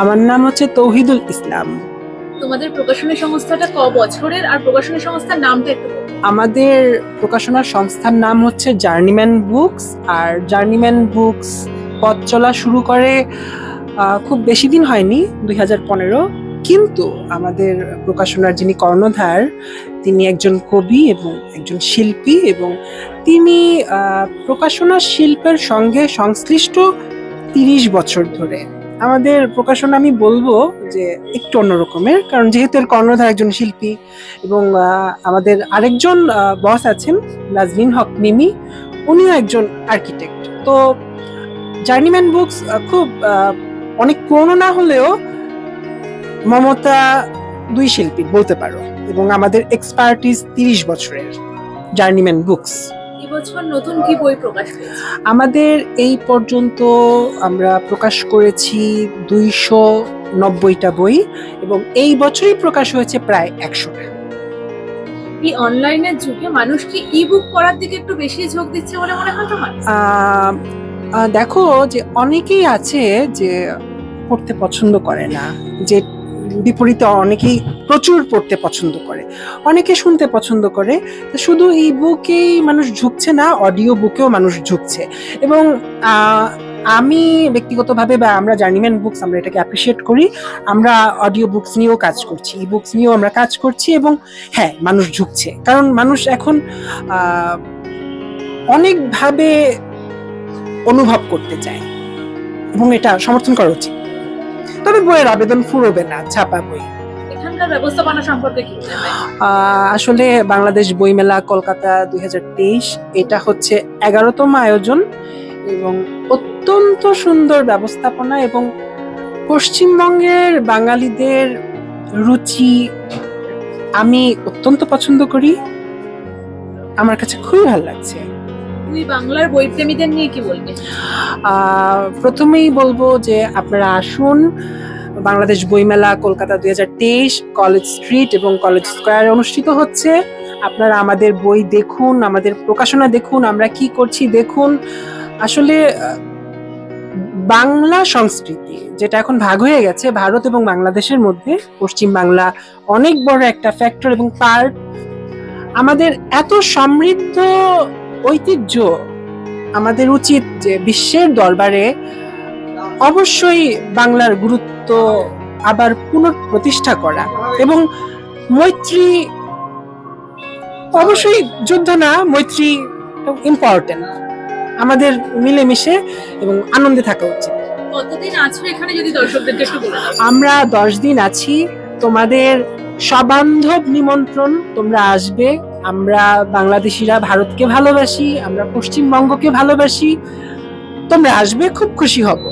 আমার নাম হচ্ছে তৌহিদুল ইসলাম। তোমাদের প্রকাশনী সংস্থাটা ক বছরের আর প্রকাশনী সংস্থার নামটা একটু আমাদের প্রকাশনা সংস্থার নাম হচ্ছে জার্নিম্যান বুকস আর জার্নিম্যান বুকস পথ চলা শুরু করে খুব বেশি দিন হয়নি দুই হাজার পনেরো। কিন্তু আমাদের প্রকাশনার যিনি কর্ণধার তিনি একজন কবি এবং একজন শিল্পী এবং তিনি প্রকাশনা শিল্পের সঙ্গে সংশ্লিষ্ট তিরিশ বছর ধরে। আমাদের প্রকাশনা আমি বলব যে একটু অন্যরকমের কারণ যেহেতু এর কর্ণধার একজন শিল্পী এবং আমাদের আরেকজন বস আছেন, নাজরিন হক মিমি, উনিও একজন আর্কিটেক্ট তো জার্নিম্যান বুকস খুব অনেক পুরনো না হলেও মমতা দুই শিল্পী বলতে পারো এবং আমাদের এক্সপার্টিস তিরিশ বছরের জার্নিম্যান বুকস এবছর নতুন কি বই প্রকাশ আমাদের এই পর্যন্ত আমরা প্রকাশ করেছি দুইশো নব্বইটা বই এবং এই বছরই প্রকাশ হয়েছে প্রায় একশোটা। এই অনলাইনের যুগে মানুষ কি ই বুক পড়ার দিকে একটু বেশি ঝোঁক দিচ্ছে বলে মনে হয় তোমার? দেখো যে অনেকেই আছে যে পড়তে পছন্দ করে না যে বিপরীতে অনেকেই প্রচুর পড়তে পছন্দ করে। অনেকে শুনতে পছন্দ করে। শুধু এই বুকেই মানুষ ঝুঁকছে না, অডিও বুকেও মানুষ ঝুঁকছে। এবং আমি ব্যক্তিগতভাবে বা আমরা জার্নিম্যান বুকস আমরা এটাকে অ্যাপ্রিসিয়েট করি। আমরা অডিও বুকস নিয়েও কাজ করছি ই বুকস নিয়েও আমরা কাজ করছি এবং হ্যাঁ মানুষ ঝুঁকছে। কারণ মানুষ এখন অনেকভাবে অনুভব করতে চায়। এবং এটা সমর্থন করা উচিত। তবে বইয়ের আবেদন ফুরবে না ছাপা বই ব্যবস্থাপনা সম্পর্কে কি আহ, আসলে বাংলাদেশ বইমেলা কলকাতা দুই হাজার তেইশ এটা হচ্ছে এগারোতম আয়োজন এবং অত্যন্ত সুন্দর ব্যবস্থাপনা এবং পশ্চিমবঙ্গের বাঙালিদের রুচি আমি অত্যন্ত পছন্দ করি। আমার কাছে খুবই ভালো লাগছে। তুই বাংলার বই প্রেমীদের নিয়ে কি বলবি? প্রথমেই বলব যে আপনারা আসুন, বাংলাদেশ বইমেলা কলকাতা দুই হাজার তেইশ, কলেজ স্ট্রিট এবং কলেজ স্কোয়ারে অনুষ্ঠিত হচ্ছে। আপনারা আমাদের বই দেখুন, আমাদের প্রকাশনা দেখুন, আমরা কি করছি দেখুন। আসলে, বাংলা সংস্কৃতি যেটা এখন ভাগ হয়ে গেছে, ভারত এবং বাংলাদেশের মধ্যে, পশ্চিম বাংলা অনেক বড় একটা ফ্যাক্টর এবং পার্ট আমাদের এত সমৃদ্ধ ঐতিহ্য আমাদের উচিত যে বিশ্বের দরবারে অবশ্যই বাংলার গুরুত্ব আবার পুনঃপ্রতিষ্ঠা করা এবং মৈত্রী অবশ্যই যুদ্ধ না মৈত্রী ইম্পর্টেন্ট আমাদের মিলেমিশে এবং আনন্দে থাকা উচিত। কতদিন আছো এখানে যদি দর্শকদেরকে একটু বলে আমরা দশ দিন আছি। তোমাদের সবান্ধব নিমন্ত্রণ, তোমরা আসবে। আমরা বাংলাদেশিরা ভারতকে ভালোবাসি, আমরা পশ্চিমবঙ্গকে ভালোবাসি। তোমরা আসবে, খুব খুশি হব।